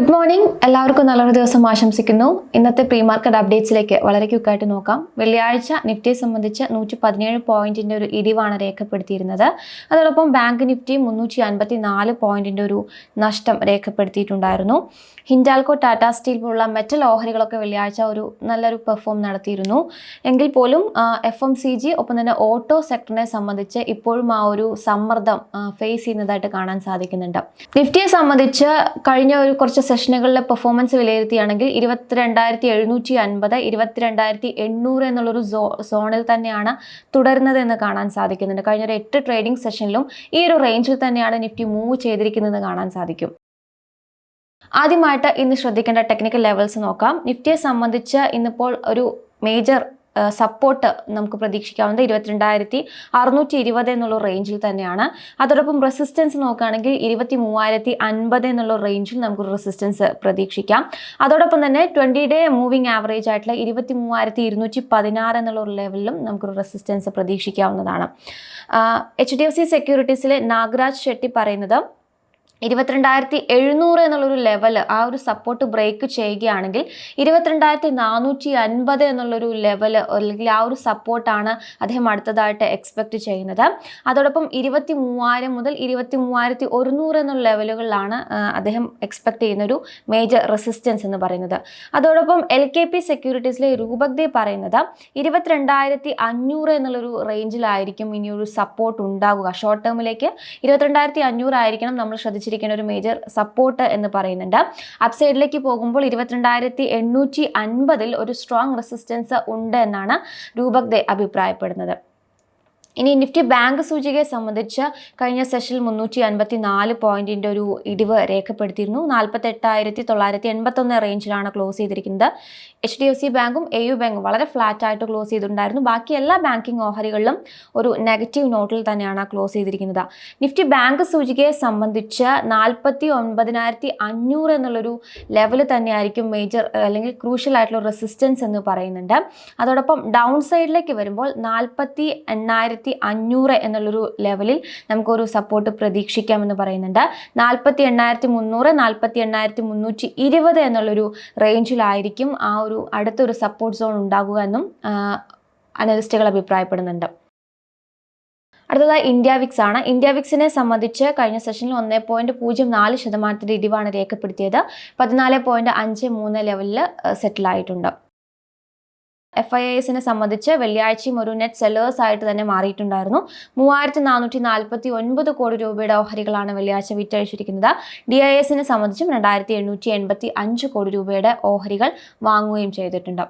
Good morning എല്ലാവർക്കും നല്ലൊരു ദിവസം ആശംസിക്കുന്നു. ഇന്നത്തെ പ്രീ മാർക്കറ്റ് അപ്ഡേറ്റ്സിലേക്ക് വളരെ ക്വിക്കായിട്ട് നോക്കാം. വെള്ളിയാഴ്ച നിഫ്റ്റിയെ സംബന്ധിച്ച് നൂറ്റി പതിനേഴ് പോയിന്റിന്റെ ഒരു ഇടിവാണ് രേഖപ്പെടുത്തിയിരുന്നത്. അതോടൊപ്പം ബാങ്ക് നിഫ്റ്റി മുന്നൂറ്റി അൻപത്തി നാല് പോയിന്റിന്റെ ഒരു നഷ്ടം രേഖപ്പെടുത്തിയിട്ടുണ്ടായിരുന്നു. ഹിൻഡാൽകോ ടാറ്റ സ്റ്റീൽ പോലുള്ള മെറ്റൽ ഓഹരികളൊക്കെ വെള്ളിയാഴ്ച ഒരു നല്ലൊരു പെർഫോം നടത്തിയിരുന്നു. എങ്കിൽ പോലും എഫ് എം സി ജി ഒപ്പം തന്നെ ഓട്ടോ സെക്ടറിനെ സംബന്ധിച്ച് ഇപ്പോഴും ആ ഒരു സമ്മർദ്ദം ഫേസ് ചെയ്യുന്നതായിട്ട് കാണാൻ സാധിക്കുന്നുണ്ട്. നിഫ്റ്റിയെ സംബന്ധിച്ച് കഴിഞ്ഞ ഒരു കുറച്ച് സെഷനുകളിലെ പെർഫോമൻസ് വിലയിരുത്തിയാണെങ്കിൽ ഇരുപത്തിരണ്ടായിരത്തി എഴുന്നൂറ്റി അൻപത് ഇരുപത്തിരണ്ടായിരത്തി എണ്ണൂറ് എന്നുള്ളൊരു സോ സോണിൽ തന്നെയാണ് തുടരുന്നത് എന്ന് കാണാൻ സാധിക്കുന്നുണ്ട്. കഴിഞ്ഞ ഒരു എട്ട് ട്രേഡിംഗ് സെഷനിലും ഈ ഒരു റേഞ്ചിൽ തന്നെയാണ് നിഫ്റ്റി മൂവ് ചെയ്തിരിക്കുന്നത് കാണാൻ സാധിക്കും. ആദ്യമായിട്ട് ഇന്ന് ശ്രദ്ധിക്കേണ്ട ടെക്നിക്കൽ ലെവൽസ് നോക്കാം. നിഫ്റ്റിയെ സംബന്ധിച്ച് ഇന്നിപ്പോൾ ഒരു മേജർ സപ്പോർട്ട് നമുക്ക് പ്രതീക്ഷിക്കാവുന്നത് ഇരുപത്തിരണ്ടായിരത്തി അറുന്നൂറ്റി ഇരുപത് എന്നുള്ള റേഞ്ചിൽ തന്നെയാണ്. അതോടൊപ്പം റെസിസ്റ്റൻസ് നോക്കുകയാണെങ്കിൽ ഇരുപത്തി മൂവായിരത്തി അൻപത് എന്നുള്ള റേഞ്ചിൽ നമുക്ക് റെസിസ്റ്റൻസ് പ്രതീക്ഷിക്കാം. അതോടൊപ്പം തന്നെ ട്വന്റി ഡേ മൂവിങ് ആവറേജ് ആയിട്ടുള്ള ഇരുപത്തി മൂവായിരത്തി ഇരുന്നൂറ്റി പതിനാറ് എന്നുള്ള ഒരു ലെവലിലും നമുക്ക് റെസിസ്റ്റൻസ് പ്രതീക്ഷിക്കാവുന്നതാണ്. എച്ച് ഡി എഫ് സി സെക്യൂരിറ്റീസിലെ നാഗരാജ് ഷെട്ടി പറയുന്നത് ഇരുപത്തിരണ്ടായിരത്തി എഴുന്നൂറ് എന്നുള്ളൊരു ലെവൽ ആ ഒരു സപ്പോർട്ട് ബ്രേക്ക് ചെയ്യുകയാണെങ്കിൽ ഇരുപത്തിരണ്ടായിരത്തി നാനൂറ്റി അൻപത് എന്നുള്ളൊരു ലെവൽ അല്ലെങ്കിൽ ആ ഒരു സപ്പോർട്ടാണ് അദ്ദേഹം അടുത്തതായിട്ട് എക്സ്പെക്റ്റ് ചെയ്യുന്നത്. അതോടൊപ്പം ഇരുപത്തി മൂവായിരം മുതൽ ഇരുപത്തി മൂവായിരത്തി ഒരുന്നൂറ് എന്നുള്ള ലെവലുകളിലാണ് അദ്ദേഹം എക്സ്പെക്ട് ചെയ്യുന്ന ഒരു മേജർ റെസിസ്റ്റൻസ് എന്ന് പറയുന്നത്. അതോടൊപ്പം എൽ കെ പി സെക്യൂരിറ്റീസിലെ രൂപക് പറയുന്നത് ഇരുപത്തിരണ്ടായിരത്തി അഞ്ഞൂറ് എന്നുള്ളൊരു റേഞ്ചിലായിരിക്കും ഇനിയൊരു സപ്പോർട്ട് ഉണ്ടാകുക ഷോർട്ട് ടേമിലേക്ക് ഇരുപത്തിരണ്ടായിരത്തി അഞ്ഞൂറായിരിക്കണം നമ്മൾ ശ്രദ്ധിച്ച് വെച്ചിരിക്കുന്ന ഒരു മേജർ സപ്പോർട്ട് എന്ന് പറയുന്നുണ്ട്. അപ്സൈഡിലേക്ക് പോകുമ്പോൾ ഇരുപത്തിരണ്ടായിരത്തി എണ്ണൂറ്റി അൻപതിൽ ഒരു സ്ട്രോങ് റെസിസ്റ്റൻസ് ഉണ്ട് എന്നാണ് രൂപക് ദേ അഭിപ്രായപ്പെടുന്നത്. ഇനി നിഫ്റ്റി ബാങ്ക് സൂചികയെ സംബന്ധിച്ച് കഴിഞ്ഞ സെഷനിൽ മുന്നൂറ്റി അൻപത്തി നാല് പോയിന്റിന്റെ ഒരു ഇടിവ് രേഖപ്പെടുത്തിയിരുന്നു. നാൽപ്പത്തി എട്ടായിരത്തി തൊള്ളായിരത്തി എൺപത്തൊന്ന് റേഞ്ചിലാണ് ക്ലോസ് ചെയ്തിരിക്കുന്നത്. എച്ച് ഡി എഫ് സി ബാങ്കും എ യു ബാങ്കും വളരെ ഫ്ലാറ്റ് ആയിട്ട് ക്ലോസ് ചെയ്തിട്ടുണ്ടായിരുന്നു. ബാക്കി എല്ലാ ബാങ്കിങ് ഓഹരികളിലും ഒരു നെഗറ്റീവ് നോട്ടിൽ തന്നെയാണ് ക്ലോസ് ചെയ്തിരിക്കുന്നത്. നിഫ്റ്റി ബാങ്ക് സൂചികയെ സംബന്ധിച്ച് നാൽപ്പത്തി ഒൻപതിനായിരത്തി അഞ്ഞൂറ് എന്നുള്ളൊരു ലെവൽ തന്നെയായിരിക്കും മേജർ അല്ലെങ്കിൽ ക്രൂഷ്യൽ ആയിട്ടുള്ള റെസിസ്റ്റൻസ് എന്ന് പറയുന്നുണ്ട്. അതോടൊപ്പം ഡൗൺ സൈഡിലേക്ക് വരുമ്പോൾ നാൽപ്പത്തി എണ്ണായിരത്തി അഞ്ഞൂറ് എന്നുള്ളൊരു ലെവലിൽ നമുക്കൊരു സപ്പോർട്ട് പ്രതീക്ഷിക്കാമെന്ന് പറയുന്നുണ്ട്. നാൽപ്പത്തി എണ്ണായിരത്തി മുന്നൂറ് നാൽപ്പത്തി എണ്ണായിരത്തി മുന്നൂറ്റി ഇരുപത് എന്നുള്ളൊരു റേഞ്ചിലായിരിക്കും ആ ഒരു അടുത്തൊരു സപ്പോർട്ട് സോൺ ഉണ്ടാകുക എന്നും അനലിസ്റ്റുകൾ അഭിപ്രായപ്പെടുന്നുണ്ട്. അടുത്തതായി ഇന്ത്യ വിക്സ് ആണ്. ഇന്ത്യ വിക്സിനെ സംബന്ധിച്ച് കഴിഞ്ഞ സെഷനിൽ ഒന്നേ പോയിന്റ് പൂജ്യം നാല് ശതമാനത്തിന്റെ ഇടിവാണ് രേഖപ്പെടുത്തിയത്. പതിനാല് പോയിന്റ് അഞ്ച് മൂന്ന് ലെവലിൽ സെറ്റിലായിട്ടുണ്ട് എഫ് ഐ എസിനെ സംബന്ധിച്ച് വെള്ളിയാഴ്ചയും ഒരു നെറ്റ് സെല്ലേഴ്സ് ആയിട്ട് തന്നെ മാറിയിട്ടുണ്ടായിരുന്നു. മൂവായിരത്തി നാനൂറ്റി നാൽപ്പത്തി ഒൻപത് കോടി രൂപയുടെ ഓഹരികളാണ് വെള്ളിയാഴ്ച വിറ്റഴിച്ചിരിക്കുന്നത്. ഡി ഐ എസിനെ സംബന്ധിച്ചും രണ്ടായിരത്തി എണ്ണൂറ്റി എൺപത്തി അഞ്ച് കോടി രൂപയുടെ ഓഹരികൾ വാങ്ങുകയും ചെയ്തിട്ടുണ്ട്.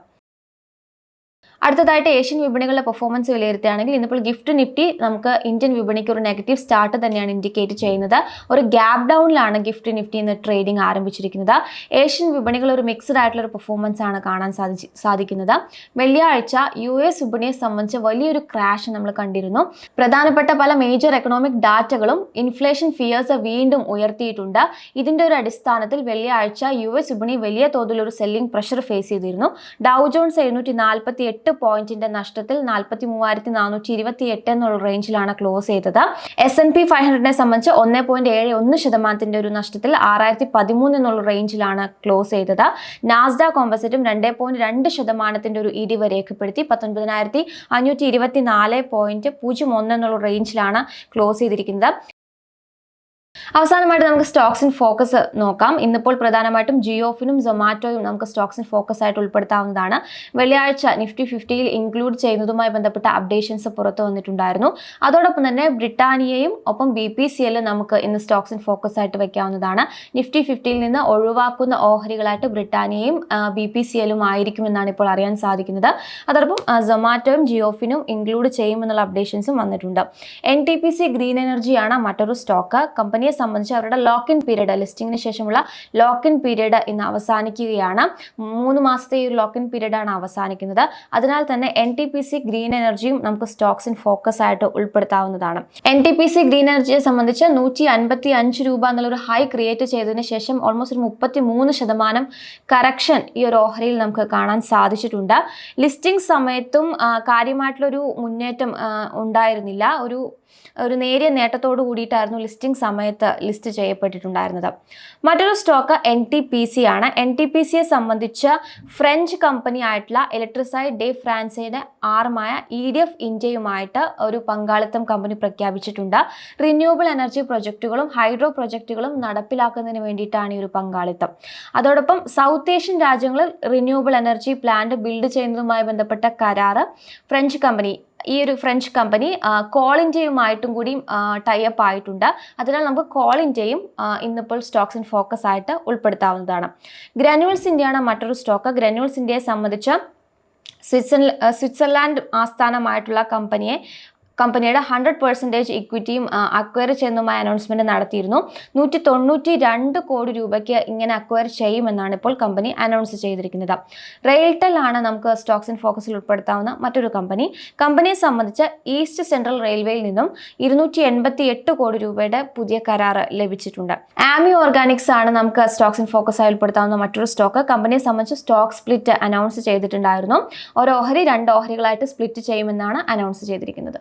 അടുത്തതായിട്ട് ഏഷ്യൻ വിപണികളുടെ പെർഫോമൻസ് വിലയിരുത്തുകയാണെങ്കിൽ ഇന്നിപ്പോൾ ഗിഫ്റ്റ് നിഫ്റ്റി നമുക്ക് ഇന്ത്യൻ വിപണിക്ക് ഒരു നെഗറ്റീവ് സ്റ്റാർട്ട് തന്നെയാണ് ഇൻഡിക്കേറ്റ് ചെയ്യുന്നത്. ഒരു ഗ്യാപ് ഡൗണിലാണ് ഗിഫ്റ്റ് നിഫ്റ്റി ഇന്ന് ട്രേഡിംഗ് ആരംഭിച്ചിരിക്കുന്നത്. ഏഷ്യൻ വിപണികൾ ഒരു മിക്സഡ് ആയിട്ടുള്ള ഒരു പെർഫോമൻസ് ആണ് കാണാൻ സാധിച്ചു സാധിക്കുന്നത്. വെള്ളിയാഴ്ച യു എസ് വിപണിയെ സംബന്ധിച്ച് വലിയൊരു ക്രാഷ് നമ്മൾ കണ്ടിരുന്നു. പ്രധാനപ്പെട്ട പല മേജർ എക്കണോമിക് ഡാറ്റകളും ഇൻഫ്ലേഷൻ ഫിയേഴ്സ് വീണ്ടും ഉയർത്തിയിട്ടുണ്ട്. ഇതിന്റെ ഒരു അടിസ്ഥാനത്തിൽ വെള്ളിയാഴ്ച യു എസ് വിപണി വലിയ തോതിൽ ഒരു സെല്ലിംഗ് പ്രഷർ ഫേസ് ചെയ്തിരുന്നു. ഡൗ ജോൺസ് എഴുന്നൂറ്റി നാൽപ്പത്തി എട്ട് എട്ട് പോയിന്റിന്റെ നഷ്ടത്തിൽ നാൽപ്പത്തി മൂവായിരത്തി നാനൂറ്റി ഇരുപത്തി എട്ട് എന്നുള്ള റേഞ്ചിലാണ് ക്ലോസ് ചെയ്തത്. എസ് എൻ പി ഫൈവ് ഹൺഡ്രഡിനെ സംബന്ധിച്ച് ഒന്ന് പോയിന്റ് ഏഴ് ഒന്ന് ശതമാനത്തിന്റെ ഒരു നഷ്ടത്തിൽ ആറായിരത്തി പതിമൂന്ന് എന്നുള്ള റേഞ്ചിലാണ് ക്ലോസ് ചെയ്തത്. നാസ്ഡ കോമ്പസിറ്റും രണ്ട് പോയിന്റ് രണ്ട് ശതമാനത്തിന്റെ ഒരു ഇടിവ് രേഖപ്പെടുത്തി പത്തൊൻപതിനായിരത്തി അഞ്ഞൂറ്റി ഇരുപത്തി നാല് പോയിന്റ് പൂജ്യം ഒന്ന് എന്നുള്ള റേഞ്ചിലാണ് ക്ലോസ് ചെയ്തിരിക്കുന്നത്. അവസാനമായിട്ട് നമുക്ക് സ്റ്റോക്സ് ഇൻ ഫോക്കസ് നോക്കാം. ഇന്നിപ്പോൾ പ്രധാനമായിട്ടും ജിയോഫിനും സൊമാറ്റോയും നമുക്ക് സ്റ്റോക്സ് ഇൻ ഫോക്കസ് ആയിട്ട് ഉൾപ്പെടുത്താവുന്നതാണ്. വെള്ളിയാഴ്ച നിഫ്റ്റി ഫിഫ്റ്റിയിൽ ഇൻക്ലൂഡ് ചെയ്യുന്നതുമായി ബന്ധപ്പെട്ട അപ്ഡേഷൻസ് പുറത്തു വന്നിട്ടുണ്ടായിരുന്നു. അതോടൊപ്പം തന്നെ ബ്രിട്ടാനിയയും ഒപ്പം ബി പി സി എല്ലും നമുക്ക് ഇന്ന് സ്റ്റോക്സ് ഇൻ ഫോക്കസ് ആയിട്ട് വയ്ക്കാവുന്നതാണ് നിഫ്റ്റി ഫിഫ്റ്റിയിൽ നിന്ന് ഒഴിവാക്കുന്ന ഓഹരികളായിട്ട് ബ്രിട്ടാനിയയും ബി പി സി എല്ലും ആയിരിക്കുമെന്നാണ് ഇപ്പോൾ അറിയാൻ സാധിക്കുന്നത്. അതോടൊപ്പം സൊമാറ്റോയും ജിയോഫിനും ഇൻക്ലൂഡ് ചെയ്യുമെന്നുള്ള അപ്ഡേഷൻസും വന്നിട്ടുണ്ട്. N T P C green എനർജിയാണ് മറ്റൊരു സ്റ്റോക്ക് കമ്പനിയെ സംബന്ധിച്ച് അവരുടെ ലോക്ക് ഇൻ പീരീഡ് ലിസ്റ്റിംഗിന് ശേഷമുള്ള ലോക്ക് ഇൻ പീരീഡ് ഇന്ന് അവസാനിക്കുകയാണ്. മൂന്ന് മാസത്തെ ഈ ലോക്ക് ഇൻ പീരീഡാണ് അവസാനിക്കുന്നത്. അതിനാൽ തന്നെ N T P C green എനർജിയും നമുക്ക് സ്റ്റോക്സ് ഇൻ ഫോക്കസ് ആയിട്ട് ഉൾപ്പെടുത്താവുന്നതാണ്. N T P C green എനർജിയെ സംബന്ധിച്ച് നൂറ്റി അൻപത്തി അഞ്ച് രൂപ എന്നുള്ളൊരു ഹൈ ക്രിയേറ്റ് ചെയ്തതിന് ശേഷം ഓൾമോസ്റ്റ് ഒരു മുപ്പത്തി മൂന്ന് ശതമാനം കറക്ഷൻ ഈ ഒരു ഓഹരിയിൽ നമുക്ക് കാണാൻ സാധിച്ചിട്ടുണ്ട്. ലിസ്റ്റിംഗ് സമയത്തും കാര്യമായിട്ടുള്ളൊരു മുന്നേറ്റം ഉണ്ടായിരുന്നില്ല. ഒരു ഒരു നേരിയ നേട്ടത്തോടു കൂടിയിട്ടായിരുന്നു ലിസ്റ്റിംഗ് സമയത്ത് ലിസ്റ്റ് ചെയ്യപ്പെട്ടിട്ടുണ്ടായിരുന്നത്. മറ്റൊരു stock N T P C ആണ്. എൻ ടി പി സിയെ സംബന്ധിച്ച് ഫ്രഞ്ച് കമ്പനി ആയിട്ടുള്ള ഇലക്ട്രിസൈ ഡേ ഫ്രാൻസിന്റെ ആറുമായ ഇ ഡി എഫ് ഇന്ത്യയുമായിട്ട് ഒരു പങ്കാളിത്തം കമ്പനി പ്രഖ്യാപിച്ചിട്ടുണ്ട്. റിന്യൂവബിൾ എനർജി പ്രൊജക്റ്റുകളും ഹൈഡ്രോ പ്രൊജക്റ്റുകളും നടപ്പിലാക്കുന്നതിന് വേണ്ടിയിട്ടാണ് ഈ ഒരു പങ്കാളിത്തം. അതോടൊപ്പം സൗത്ത് ഏഷ്യൻ രാജ്യങ്ങളിൽ റിന്യൂവബിൾ എനർജി പ്ലാന്റ് ബിൽഡ് ചെയ്യുന്നതുമായി ബന്ധപ്പെട്ട കരാറ് ഫ്രഞ്ച് കമ്പനി ഈ ഒരു ഫ്രഞ്ച് കമ്പനി കോൾ ഇന്ത്യയുമായിട്ടും കൂടി ടൈപ്പ് ആയിട്ടുണ്ട്. അതിനാൽ നമുക്ക് കോൾ ഇന്ത്യയും ഇന്നിപ്പോൾ സ്റ്റോക്സ് ഇൻ ഫോക്കസ് ആയിട്ട് ഉൾപ്പെടുത്താവുന്നതാണ്. ഗ്രാനുവൽസ് ഇന്ത്യയാണ് മറ്റൊരു സ്റ്റോക്ക് ഗ്രാനുവൽസ് ഇന്ത്യയെ സംബന്ധിച്ച് സ്വിറ്റ്സർലാൻഡ് സ്വിറ്റ്സർലാൻഡ് ആസ്ഥാനമായിട്ടുള്ള കമ്പനിയെ കമ്പനിയുടെ ഹൺഡ്രഡ് പെർസെന്റേജ് ഇക്വിറ്റിയും അക്വയർ ചെയ്യുന്നതുമായ അനൗൺസ്മെന്റ് നടത്തിയിരുന്നു. നൂറ്റി തൊണ്ണൂറ്റി രണ്ട് കോടി രൂപയ്ക്ക് ഇങ്ങനെ അക്വയർ ചെയ്യുമെന്നാണ് ഇപ്പോൾ കമ്പനി അനൗൺസ് ചെയ്തിരിക്കുന്നത്. റെയിൽടെൽ ആണ് നമുക്ക് സ്റ്റോക്സ് ഇൻ ഫോക്കസിൽ ഉൾപ്പെടുത്താവുന്ന മറ്റൊരു കമ്പനി കമ്പനിയെ സംബന്ധിച്ച് ഈസ്റ്റ് സെൻട്രൽ റെയിൽവേയിൽ നിന്നും ഇരുന്നൂറ്റി എൺപത്തി എട്ട് കോടി രൂപയുടെ പുതിയ കരാർ ലഭിച്ചിട്ടുണ്ട്. ആമി ഓർഗാനിക്സ് ആണ് നമുക്ക് സ്റ്റോക്സ് ഇൻ ഫോക്കസ് ആയി ഉൾപ്പെടുത്താവുന്ന മറ്റൊരു സ്റ്റോക്ക് കമ്പനിയെ സംബന്ധിച്ച് സ്റ്റോക്ക് സ്പ്ലിറ്റ് അനൗൺസ് ചെയ്തിട്ടുണ്ടായിരുന്നു. ഒരു ഓഹരി രണ്ട് ഓഹരികളായിട്ട് സ്പ്ലിറ്റ് ചെയ്യുമെന്നാണ് അനൗൺസ് ചെയ്തിരിക്കുന്നത്.